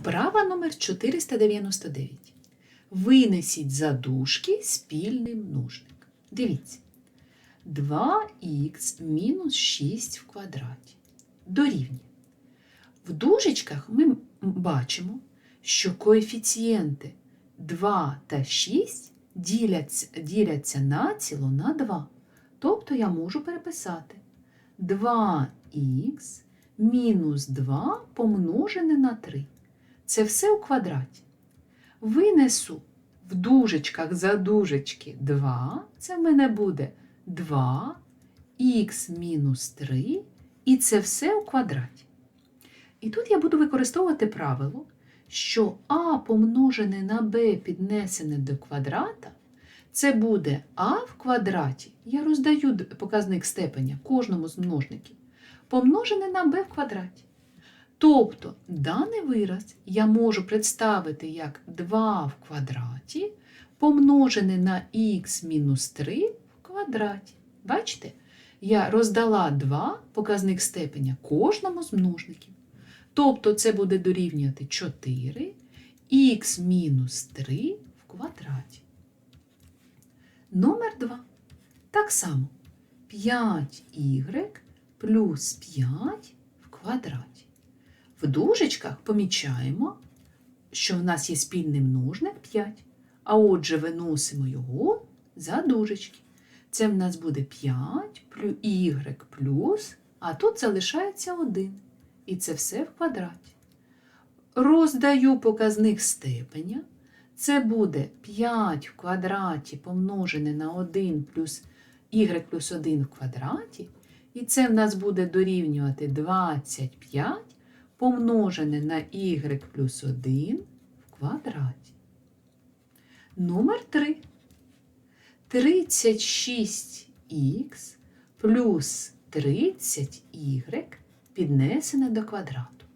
Вправа номер 499. Винесіть за дужки спільний множник. Дивіться. 2х мінус 6 в квадраті. Дорівнює. В дужечках ми бачимо, що коефіцієнти 2 та 6 діляться, діляться націло на 2. Тобто я можу переписати 2х мінус 2 помножене на 3. Це все у квадраті. Винесу в дужечках за дужечки 2, це в мене буде 2х мінус 3, і це все у квадраті. І тут я буду використовувати правило, що а помножене на b піднесене до квадрата, це буде а в квадраті, я роздаю показник степеня кожному з множників, помножене на b в квадраті. Тобто даний вираз я можу представити як 2 в квадраті помножене на х мінус 3 в квадраті. Бачите? Я роздала 2 показник степеня кожному з множників. Тобто це буде дорівнювати 4 х мінус 3 в квадраті. Номер 2. Так само 5y плюс 5 в квадраті. В дужечках помічаємо, що в нас є спільний множник 5, а отже виносимо його за дужечки. Це в нас буде 5 плюс y плюс, а тут залишається 1. І це все в квадраті. Роздаю показник степеня. Це буде 5 в квадраті помножене на 1 плюс y плюс 1 в квадраті. І це в нас буде дорівнювати 25 помножене на y плюс 1 в квадраті. Номер 3. 36х плюс 30y піднесене до квадрату.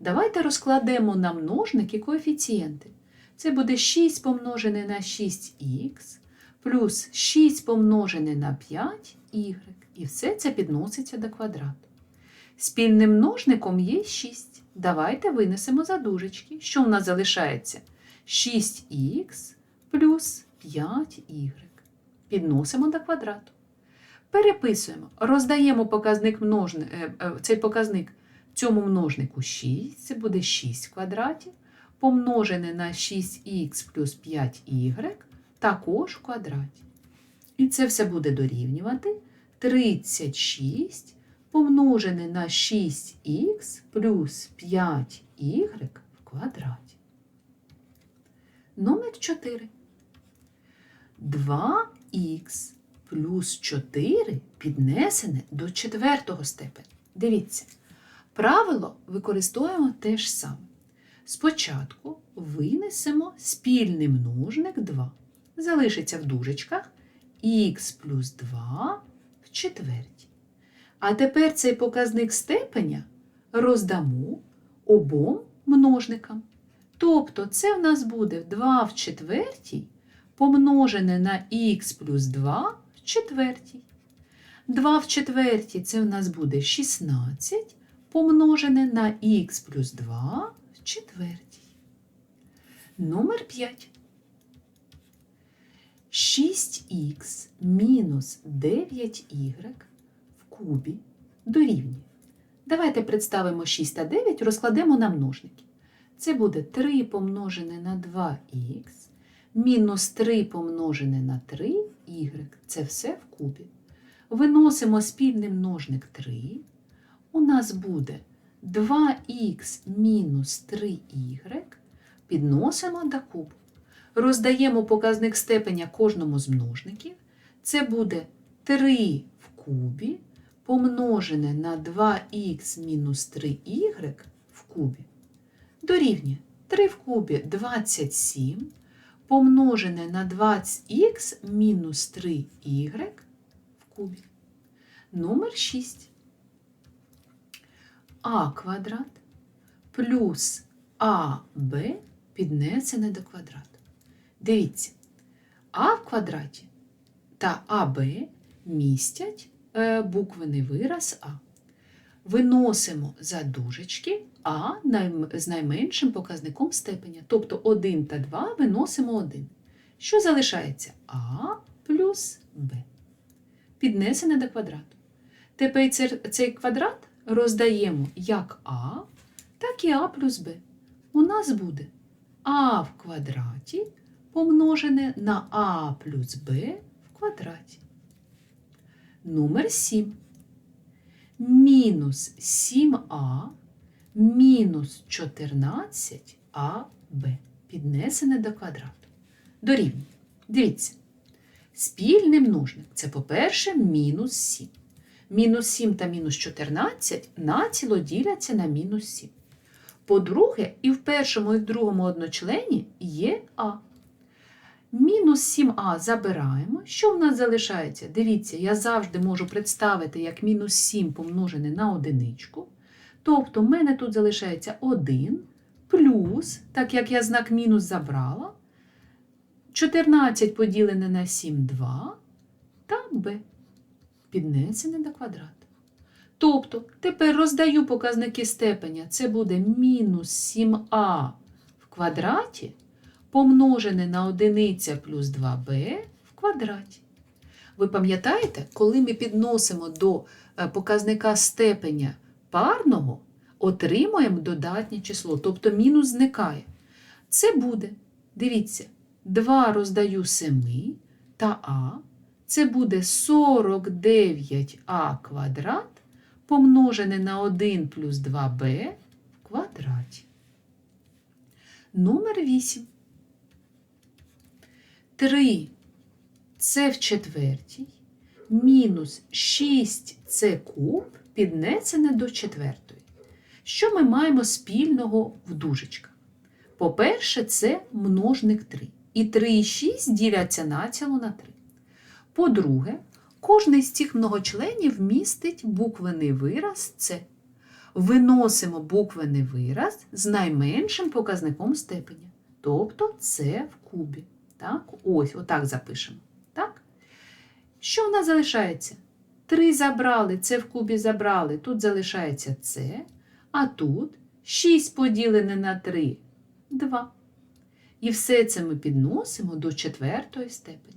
Давайте розкладемо на множники коефіцієнти. Це буде 6 помножене на 6х плюс 6 помножене на 5y. І все це підноситься до квадрату. Спільним множником є 6. Давайте винесемо за дужечки. Що в нас залишається? 6х плюс 5y. Підносимо до квадрату. Переписуємо, роздаємо показник множни, е, е, цей показник цьому множнику 6, це буде 6 в квадраті, помножене на 6х плюс 5y, також квадраті. І це все буде дорівнювати 36 помножене на 6х плюс 5y в квадраті. Номер 4. 2х плюс 4 піднесене до четвертого степеня. Дивіться, правило використовуємо те ж саме. Спочатку винесемо спільний множник 2. Залишиться в дужечках х плюс 2 в четвертій. А тепер цей показник степеня роздамо обом множникам. Тобто це в нас буде 2 в четвертій помножене на х плюс 2 в четвертій. 2 в четвертій це в нас буде 16 помножене на х плюс 2 в четвертій. Номер 5. 6х мінус 9y в кубі дорівнює. Давайте представимо 6 та 9, розкладемо на множники. Це буде 3 помножене на 2х мінус 3 помножене на 3y. Це все в кубі. Виносимо спільний множник 3. У нас буде 2х мінус 3y. Підносимо до кубу. Роздаємо показник степеня кожному з множників. Це буде 3 в кубі помножене на 2х мінус 3y в кубі. Дорівнює 3 в кубі 27 помножене на 20х мінус 3y в кубі. Номер 6. А квадрат плюс АБ піднесене до квадрату. Дивіться, А в квадраті та АБ містять буквений вираз А. виносимо за дужечки А з найменшим показником степеня. Тобто 1 та 2 виносимо 1. Що залишається? А плюс Б. Піднесене до квадрату. Тепер цей квадрат роздаємо як А, так і А плюс Б. У нас буде А в квадраті помножене на А плюс Б в квадраті. Номер 7. Мінус 7а мінус 14аб піднесене до квадрату. Дорівнює. Дивіться. Спільний множник це, по-перше, мінус 7. Мінус 7 та мінус 14 націло діляться на мінус 7. По-друге, і в першому, і в другому одночлені є А. Мінус 7а забираємо. Що в нас залишається? Дивіться, я завжди можу представити як мінус 7 помножене на одиничку. Тобто, в мене тут залишається 1 плюс, так як я знак мінус забрала, 14 поділене на 7 2 та b піднесене до квадрату. Тобто, тепер роздаю показники степеня. Це буде мінус 7а в квадраті помножене на одиниця плюс 2b в квадраті. Ви пам'ятаєте, коли ми підносимо до е, показника степеня парного, отримуємо додатнє число, тобто мінус зникає. Це буде, дивіться, 2 роздаю 7 та а. Це буде 49а квадрат помножене на 1 плюс 2b в квадраті. Номер 8. 3 це в четвертій мінус 6 це куб піднесене до четвертої. Що ми маємо спільного в дужечках? По-перше, це множник 3. І 3 і 6 діляться націло на 3. По-друге, кожний з цих многочленів містить буквений вираз С. Виносимо буквений вираз з найменшим показником степеня. Тобто це в кубі. Так? Ось, отак запишемо. Так? Що в нас залишається? 3 забрали, це в кубі забрали, тут залишається це, а тут 6 поділене на 3 2. І все це ми підносимо до четвертої степені.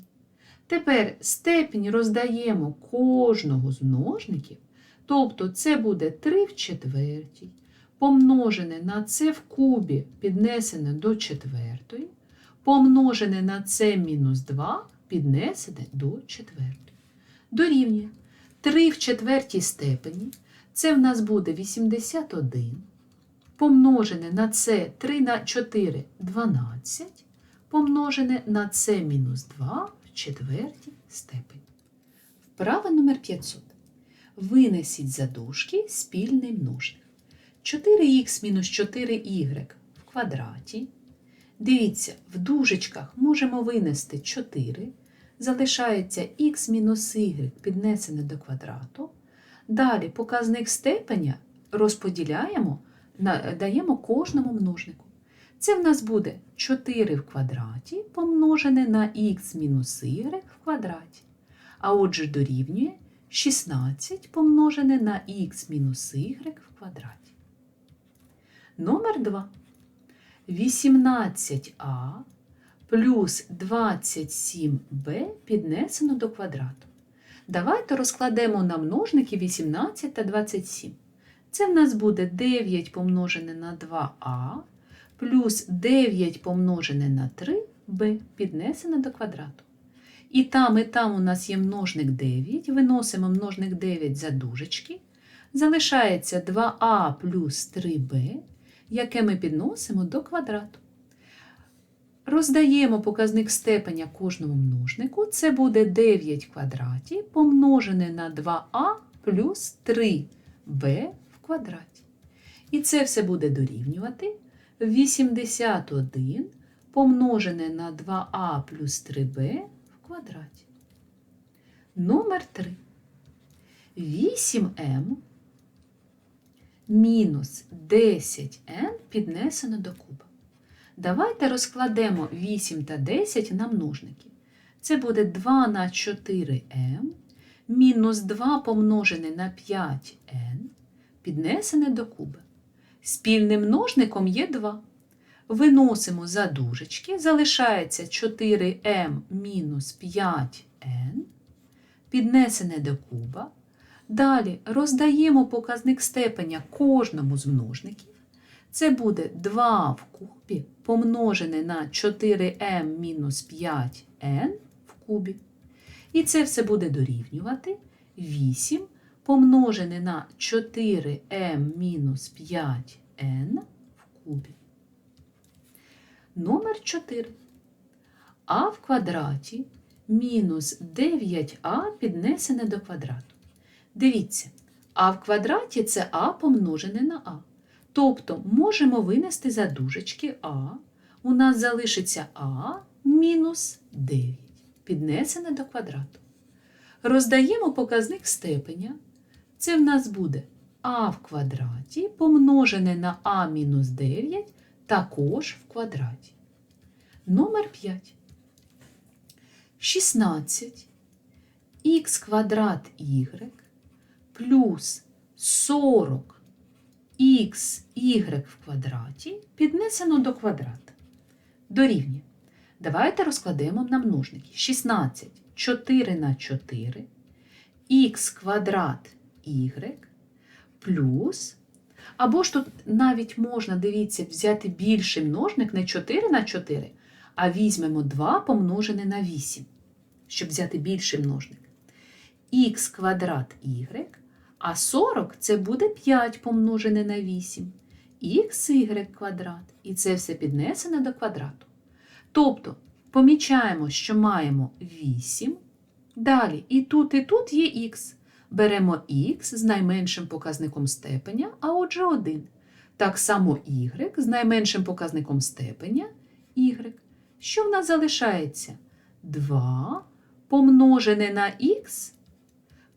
Тепер степінь роздаємо кожного з множників, тобто це буде 3 в четвертій, помножене на це в кубі, піднесене до четвертої, помножене на це мінус 2, піднесене до четвертої. Дорівнює 3 в четвертій степені, це в нас буде 81, помножене на це 3 на 4 12, помножене на це мінус 2 в четвертій степені. Вправа номер 500. Винесіть за дужки спільний множник. 4х мінус 4y в квадраті. Дивіться, в дужечках можемо винести 4, залишається х мінус y піднесене до квадрату. Далі показник степеня розподіляємо, даємо кожному множнику. Це в нас буде 4 в квадраті помножене на х мінус y в квадраті. А отже дорівнює 16 помножене на х мінус y в квадраті. Номер 2. 18а плюс 27b піднесено до квадрату. Давайте розкладемо на множники 18 та 27. Це в нас буде 9 помножене на 2а плюс 9 помножене на 3b піднесено до квадрату. І там, і там у нас є множник 9. Виносимо множник 9 за дужечки. Залишається 2а плюс 3b, яке ми підносимо до квадрату. Роздаємо показник степеня кожному множнику. Це буде 9 в квадраті помножене на 2а плюс 3b в квадраті. І це все буде дорівнювати 81 помножене на 2а плюс 3b в квадраті. Номер 3. 8m мінус 10n піднесено до куба. Давайте розкладемо 8 та 10 на множники. Це буде 2 на 4m мінус 2 помножене на 5n піднесене до куба. Спільним множником є 2. Виносимо за дужечки, залишається 4m мінус 5n, піднесене до куба. Далі роздаємо показник степеня кожному з множників. Це буде 2 в кубі помножене на 4m мінус 5n в кубі. І це все буде дорівнювати 8 помножене на 4m мінус 5n в кубі. Номер 4. А в квадраті мінус 9а піднесене до квадрату. Дивіться, а в квадраті це а помножене на а. Тобто можемо винести за дужечки а. У нас залишиться а мінус 9, піднесене до квадрату. Роздаємо показник степеня. Це в нас буде а в квадраті помножене на а мінус 9 також в квадраті. Номер 5. 16 х квадрат y плюс 40 х y в квадраті піднесено до квадрата. Дорівнює. Давайте розкладемо на множники. 16 4 на 4 х квадрат y плюс. Або ж тут навіть можна, дивіться, взяти більший множник не 4 на 4, а візьмемо 2 помножене на 8, щоб взяти більший множник. х квадрат y, а 40 це буде 5 помножене на 8, xy квадрат. І це все піднесено до квадрату. Тобто, помічаємо, що маємо 8. Далі і тут, і тут є х. Беремо х з найменшим показником степеня, а отже 1. Так само y з найменшим показником степеня y. Що в нас залишається? 2 помножене на х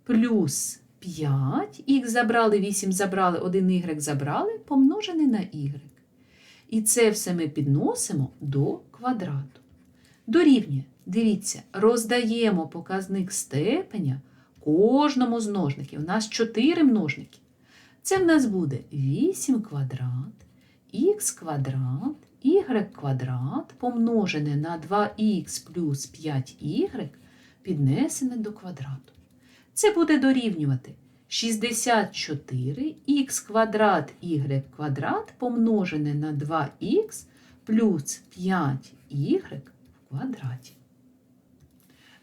плюс 5. Х забрали, 8 забрали, 1 y забрали, помножене на y. І це все ми підносимо до квадрату. Дорівнює, дивіться, роздаємо показник степеня кожному з множників. У нас 4 множники. Це в нас буде 8 квадрат, х квадрат, y квадрат помножене на 2х плюс 5y піднесене до квадрату. Це буде дорівнювати 64 х квадрат y квадрат помножене на 2х плюс 5y в квадраті.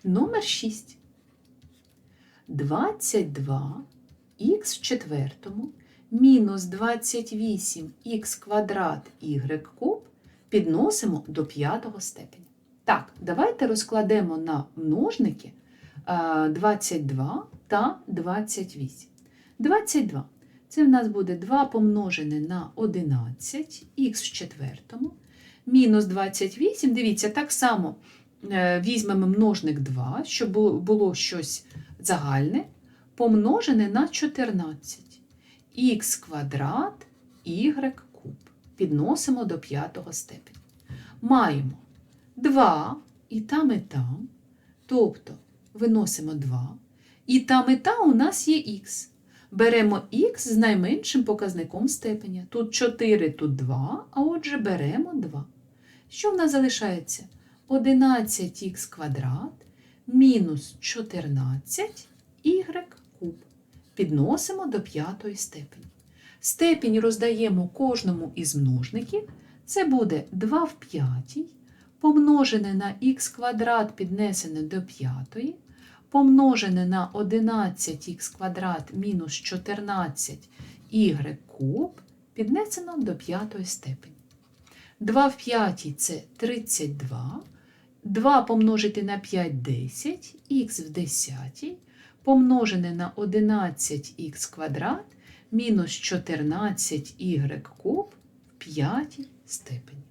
Номер 6. 22 х в четвертому мінус 28х квадрат y куб підносимо до п'ятого степеня. Так, давайте розкладемо на множники 22 та 28. 22. Це в нас буде 2 помножене на 11 х в четвертому. Мінус 28. Дивіться, так само е, візьмемо множник 2, щоб було щось загальне, помножене на 14. х квадрат y куб. Підносимо до п'ятого степеня. Маємо 2 і там, і там. Тобто виносимо 2. І там, і там у нас є х. Беремо х з найменшим показником степеня. Тут 4, тут 2, а отже беремо 2. Що в нас залишається? 11х квадрат мінус 14 y куб. Підносимо до п'ятої степені. Степінь роздаємо кожному із множників. Це буде 2 в п'ятій, помножене на х квадрат піднесене до п'ятої, помножене на 11х квадрат мінус 14 y куб, піднесено до п'ятої степені. 2 в п'ятій – це 32. 2 помножити на 5 – 10, х в десятій, помножене на 11х квадрат мінус 14y куб в п'ятій степені.